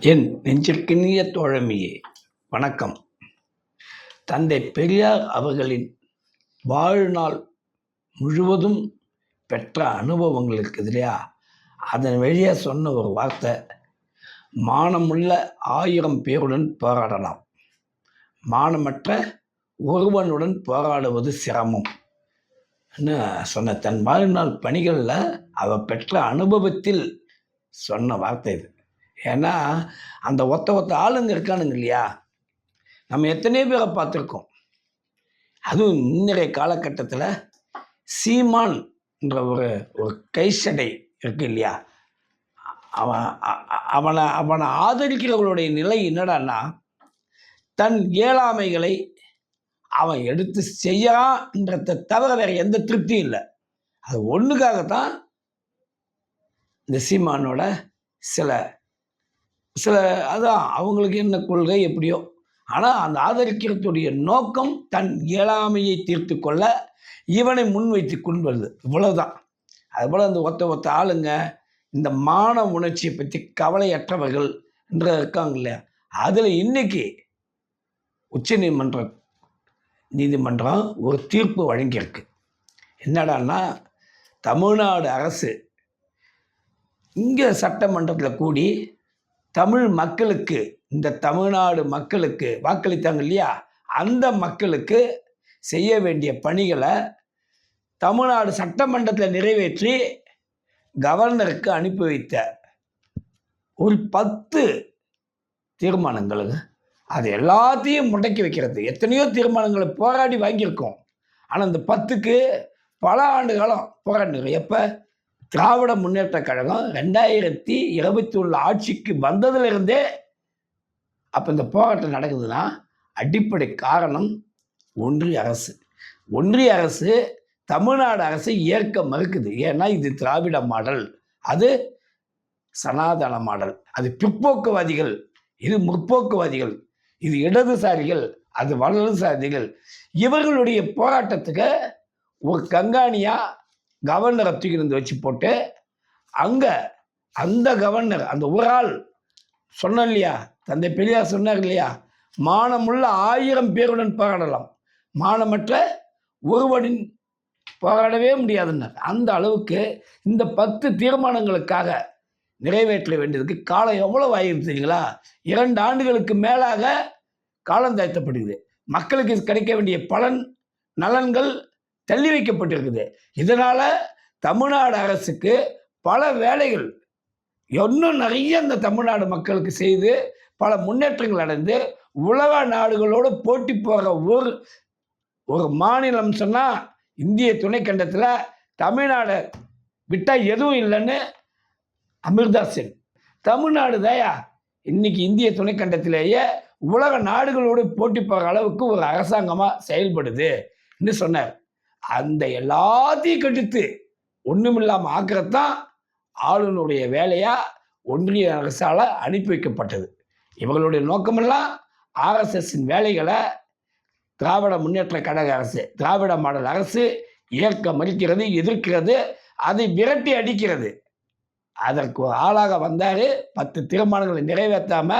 என் நெஞ்சிற்கினிய தோழமையே வணக்கம். தந்தை பெரியார் அவர்களின் வாழ்நாள் முழுவதும் பெற்ற அனுபவங்கள் இருக்குது இல்லையா அதன் வழியாக சொன்ன ஒரு வார்த்தை மானமுள்ள ஆயிரம் பேருடன் போராடலாம். மானமற்ற ஒருவனுடன் போராடுவது சிரமம். சொன்ன தன் வாழ்நாள் பணிகளில் அவர் பெற்ற அனுபவத்தில் சொன்ன வார்த்தை இது. ஏன்னா அந்த ஒத்த ஒத்த ஆளுங்க இருக்கானுங்க இல்லையா? நம்ம எத்தனையோ பேரை பார்த்துருக்கோம். அதுவும் இன்றைய காலகட்டத்தில் சீமான் என்ற ஒரு ஒரு கைசடை இருக்கு இல்லையா? அவன் அவனை அவனை ஆதரிக்கிறவர்களுடைய நிலை என்னடான்னா தன் இயலாமைகளை அவன் எடுத்து செய்யறான்றத தவிர வேற எந்த திருப்தியும் இல்லை. அது ஒன்றுக்காகத்தான் இந்த சீமானோட சில சில அதான் அவங்களுக்கு என்ன கொள்கை எப்படியோ. ஆனால் அந்த ஆதரிக்கிறதுடைய நோக்கம் தன் இயலாமையை தீர்த்து கொள்ள இவனை முன்வைத்து கொண்டு வருது. இவ்வளவுதான். அதுபோல் அந்த ஒத்த ஒத்த ஆளுங்க இந்த மான உணர்ச்சியை பற்றி கவலையற்றவர்கள் என்று இருக்காங்க இல்லையா? அதில் இன்னைக்கு உச்சநீதிமன்ற நீதிமன்றம் ஒரு தீர்ப்பு வழங்கியிருக்கு. என்னடான்னா தமிழ்நாடு அரசு இங்கே சட்டமன்றத்தில் கூடி தமிழ் மக்களுக்கு இந்த தமிழ்நாடு மக்களுக்கு வாக்களித்தாங்க இல்லையா? அந்த மக்களுக்கு செய்ய வேண்டிய பணிகளை தமிழ்நாடு சட்டமன்றத்தில் நிறைவேற்றி கவர்னருக்கு அனுப்பி வைத்த ஒரு பத்து தீர்மானங்கள் அது எல்லாத்தையும் முடக்கி வைக்கிறது. எத்தனையோ தீர்மானங்களை போராடி வாங்கியிருக்கோம். ஆனால் இந்த பத்துக்கு பல ஆண்டு காலம் போராடினோம். எப்போ? திராவிட முன்னேற்ற கழகம் ரெண்டாயிரத்தி இருபத்தி ஒன்று ஆட்சிக்கு வந்ததிலிருந்தே அப்போ இந்த போராட்டம் நடக்குதுன்னா அடிப்படை காரணம் ஒன்றிய அரசு. ஒன்றிய அரசு தமிழ்நாடு அரசு ஏற்க மறுக்குது. ஏன்னா இது திராவிட மாடல். அது சனாதன மாடல். அது பிற்போக்குவாதிகள். இது முற்போக்குவாதிகள். இது இடதுசாரிகள். அது வலதுசாரிகள். இவர்களுடைய போராட்டத்துக்கு ஒரு கங்காணியாக கவர்னரை தூக்கி இருந்து வச்சு போட்டு அங்கே அந்த கவர்னர் அந்த ஒரு ஆள் சொன்னோம் இல்லையா? தந்தை பெரியார் சொன்னார் இல்லையா? மானமுள்ள ஆயிரம் பேருடன் போராடலாம். மானமற்ற ஒருவனின் போராடவே முடியாதுன்னார். அந்த அளவுக்கு இந்த பத்து தீர்மானங்களுக்காக நிறைவேற்ற வேண்டியதுக்கு காலம் எவ்வளவு ஆகிருக்கு தெரியுங்களா? இரண்டு ஆண்டுகளுக்கு மேலாக காலம் தாழ்த்தப்படுகிறது. மக்களுக்கு கிடைக்க வேண்டிய பலன் நலன்கள் தள்ளி வைக்கப்பட்டிருக்குது. இதனால தமிழ்நாடு அரசுக்கு பல வேலைகள் இன்னும் நிறைய இந்த தமிழ்நாடு மக்களுக்கு செய்து பல முன்னேற்றங்கள் அடைந்து உலக நாடுகளோடு போட்டி போகிற ஒரு ஒரு மாநிலம் சொன்னால் இந்திய துணைக்கண்டத்தில் தமிழ்நாடு விட்டால் எதுவும் இல்லைன்னு அமிர்தாஸ் சென். தமிழ்நாடு தயா? இன்னைக்கு இந்திய துணைக்கண்டத்திலேயே உலக நாடுகளோடு போட்டி போகிற அளவுக்கு ஒரு அரசாங்கமாக செயல்படுது என்று சொன்னார். அந்த எல்லாத்தையும் கெடுத்து ஒன்றுமில்லாமல் ஆக்கிறதான் ஆளுநருடைய வேலையாக ஒன்றிய அரசால் அனுப்பி வைக்கப்பட்டது. இவங்களுடைய நோக்கமெல்லாம் ஆர்எஸ்எஸ்ஸின் வேலைகளை திராவிட முன்னேற்ற கழக அரசு திராவிட மாடல் அரசு ஏற்க மறுக்கிறது எதிர்க்கிறது அதை விரட்டி அடிக்கிறது. அதற்கு ஆளாக வந்தார். பத்து தீர்மானங்களை நிறைவேற்றாம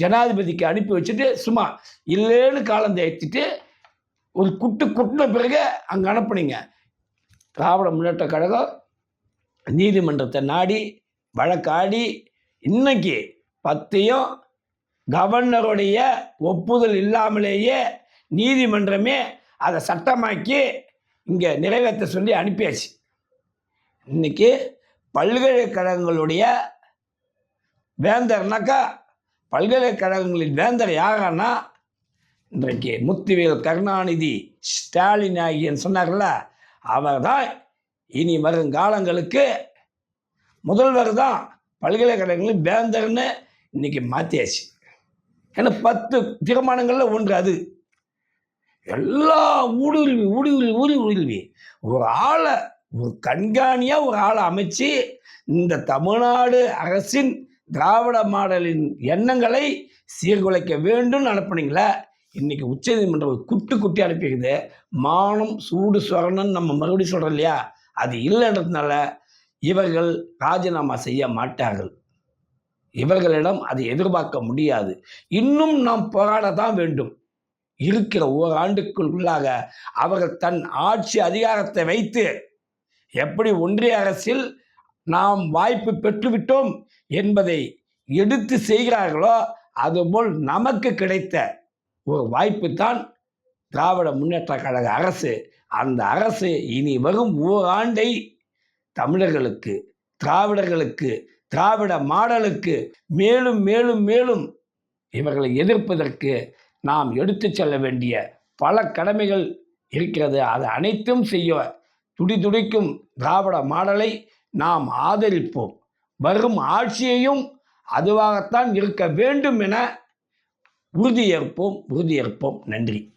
ஜனாதிபதிக்கு அனுப்பி வச்சுட்டு சும்மா இல்லைன்னு காலம் தேய்ச்சிட்டு ஒரு குட்டு குட்டின பிறகு அங்கே அனுப்புனீங்க. திராவிட முன்னேற்ற கழகம் நீதிமன்றத்தை நாடி வழக்காடி இன்னைக்கு பத்தையும் கவர்னருடைய ஒப்புதல் இல்லாமலேயே நீதிமன்றமே அதை சட்டமாக்கி இங்கே நிறைவேற்ற சொல்லி அனுப்பியாச்சு. இன்னைக்கு பல்கலைக்கழகங்களுடைய வேந்தர்னாக்கா பல்கலைக்கழகங்களின் வேந்தர் யாகன்னா இன்றைக்கு முத்துவேல் கருணாநிதி ஸ்டாலின் ஆகியன்னு சொன்னார்ல அவர் தான் இனி வரும் காலங்களுக்கு முதல்வர் தான் பல்கலைக்கழகங்களில் வேந்தர்னு இன்னைக்கு மாற்றியாச்சு ஏன்னா பத்து தீர்மானங்களில் ஒன்று அது. எல்லா ஊடுருவி ஊடுருவி ஊடுருவி. ஒரு ஆளை ஒரு கண்காணியாக ஒரு ஆளை அமைச்சு இந்த தமிழ்நாடு அரசின் திராவிட மாடலின் எண்ணங்களை சீர்குலைக்க வேண்டும் அனுப்புனீங்களே இன்னைக்கு உச்சநீதிமன்றம் குட்டி குட்டு குட்டி அனுப்பிக்குது மானம் சூடு சொரணன்னு நம்ம மறுபடியும் சொல்கிறோம் இல்லையா? அது இல்லைன்றதுனால இவர்கள் ராஜினாமா செய்ய மாட்டார்கள். இவர்களிடம் அதை எதிர்பார்க்க முடியாது. இன்னும் நாம் போராட தான் வேண்டும். இருக்கிற ஓராண்டுக்குள்ளாக அவர்கள் தன் ஆட்சி அதிகாரத்தை வைத்து எப்படி ஒன்றிய அரசில் நாம் வாய்ப்பு பெற்றுவிட்டோம் என்பதை எடுத்து செய்கிறார்களோ அதுபோல் நமக்கு கிடைத்த ஒரு வாய்ப்பு தான் திராவிட முன்னேற்ற கழக அரசு. அந்த அரசு இனி வரும் ஓராண்டை தமிழர்களுக்கு திராவிடர்களுக்கு திராவிட மாடலுக்கு மேலும் மேலும் மேலும் இவர்களை எதிர்ப்பதற்கு நாம் எடுத்து செல்ல வேண்டிய பல கடமைகள் இருக்கிறது. அது அனைத்தும் செய்ய துடிதுடிக்கும் திராவிட மாடலை நாம் ஆதரிப்போம். வரும் ஆட்சியையும் அதுவாகத்தான் இருக்க வேண்டும் என உறுதியேற்போம் உறுதியேற்போம் நன்றி.